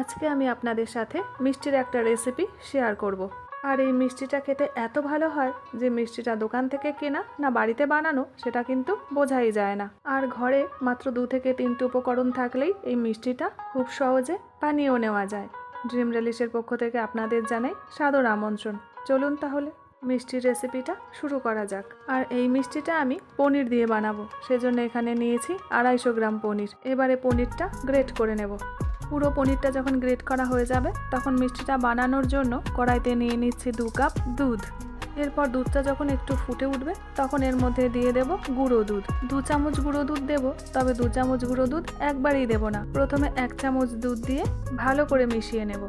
আজকে আমি আপনাদের সাথে মিষ্টির একটা রেসিপি শেয়ার করব। আর এই মিষ্টিটা খেতে এত ভালো হয় যে মিষ্টিটা দোকান থেকে কেনা না বাড়িতে বানানো সেটা কিন্তু বোঝাই যায় না। আর ঘরে মাত্র দু থেকে তিনটে উপকরণ থাকলেই এই মিষ্টিটা খুব সহজে বানিয়েও নেওয়া যায়। ড্রিম রেলিশের পক্ষ থেকে আপনাদের জানাই সাদর আমন্ত্রণ। চলুন তাহলে মিষ্টির রেসিপিটা শুরু করা যাক। আর এই মিষ্টিটা আমি পনির দিয়ে বানাবো। সেজন্য এখানে নিয়েছি আড়াইশো গ্রাম পনির। এবারে পনিরটা গ্রেট করে নেব। পুরো পনিরটা যখন গ্রেট করা হয়ে যাবে, তখন মিষ্টিটা বানানোর জন্য কড়াইতে নিয়ে নিচ্ছি দু কাপ দুধ। এরপর দুধটা যখন একটু ফুটে উঠবে, তখন এর মধ্যে দিয়ে দেব গুঁড়ো দুধ। দু চামচ গুঁড়ো দুধ দেব, তবে দু চামচ গুঁড়ো দুধ একবারই দেব না। প্রথমে এক চামচ দুধ দিয়ে ভালো করে মিশিয়ে নেব।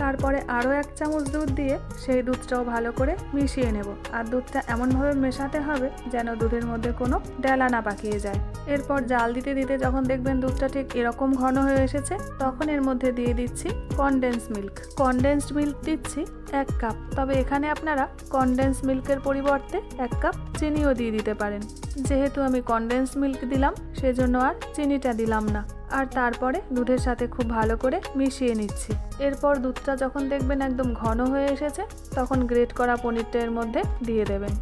তারপরে আরও এক চামচ দুধ দিয়ে সেই দুধটাও ভালো করে মিশিয়ে নেব। আর দুধটা এমনভাবে মেশাতে হবে যেন দুধের মধ্যে কোনো ডেলা না পাকিয়ে যায়। এরপর জাল দিতে দিতে যখন দেখবেন দুধটা ঠিক এরকম ঘন হয়ে এসেছে, তখন এর মধ্যে দিয়ে দিচ্ছি কনডেন্স মিল্ক কনডেন্সড মিল্ক দিচ্ছি এক কাপ তবে এখানে আপনারা কনডেন্স মিল্কের পরিবর্তে এক কাপ চিনিও দিয়ে দিতে পারেন। যেহেতু আমি কনডেন্স মিল্ক দিলাম, সেজন্য আর চিনিটা দিলাম না। আর তারপরে দুধের সাথে খুব ভালো করে মিশিয়ে নিচ্ছি। এরপর দুধটা যখন দেখবেন একদম ঘন হয়ে এসেছে, তখন গ্রেট করা পনিরটা এর মধ্যে দিয়ে দেবেন।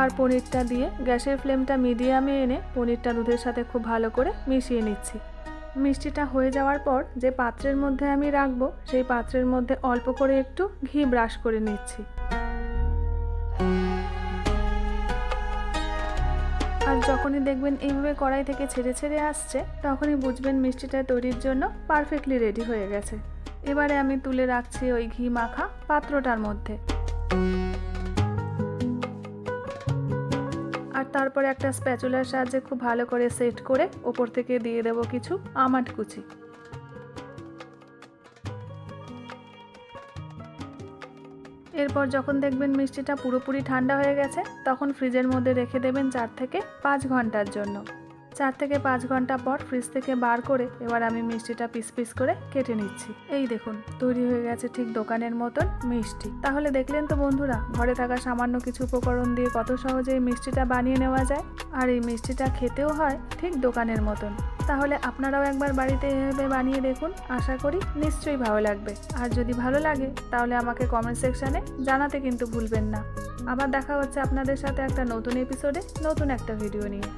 আর পনিরটা দিয়ে গ্যাসের ফ্লেমটা মিডিয়ামে এনে পনিরটা দুধের সাথে খুব ভালো করে মিশিয়ে নিচ্ছি। মিষ্টিটা হয়ে যাওয়ার পর যে পাত্রের মধ্যে আমি রাখব, সেই পাত্রের মধ্যে অল্প করে একটু ঘি ব্রাশ করে নিচ্ছি। যখনই দেখবেন এইভাবে কড়াই থেকে ছেড়ে ছেড়ে আসছে, তখনই বুঝবেন মিষ্টিটা তৈরির জন্য পারফেক্টলি রেডি হয়ে গেছে। এবারে আমি তুলে রাখছি ওই ঘি মাখা পাত্রটার মধ্যে। আর তারপরে একটা স্প্যাচুলার সাহায্যে খুব ভালো করে সেট করে ওপর থেকে দিয়ে দেব কিছু আমাট কুচি। এরপর যখন দেখবেন মিষ্টিটা পুরোপুরি ঠান্ডা হয়ে গেছে, তখন ফ্রিজের মধ্যে রেখে দেবেন চার থেকে পাঁচ ঘণ্টার জন্য। চার থেকে পাঁচ ঘণ্টা পর ফ্রিজ থেকে বার করে এবার আমি মিষ্টিটা পিস পিস করে কেটে নিচ্ছি। এই দেখুন, তৈরি হয়ে গেছে ঠিক দোকানের মতন মিষ্টি। তাহলে দেখলেন তো বন্ধুরা, ঘরে থাকা সামান্য কিছু উপকরণ দিয়ে কত সহজে এই মিষ্টিটা বানিয়ে নেওয়া যায়। আর এই মিষ্টিটা খেতেও হয় ঠিক দোকানের মতন। তাহলে আপনারাও একবার বাড়িতে এভাবে বানিয়ে দেখুন, আশা করি নিশ্চয়ই ভালো লাগবে। আর যদি ভালো লাগে, তাহলে আমাকে কমেন্ট সেকশানে জানাতে কিন্তু ভুলবেন না। আবার দেখা হচ্ছে আপনাদের সাথে একটা নতুন এপিসোডে নতুন একটা ভিডিও নিয়ে।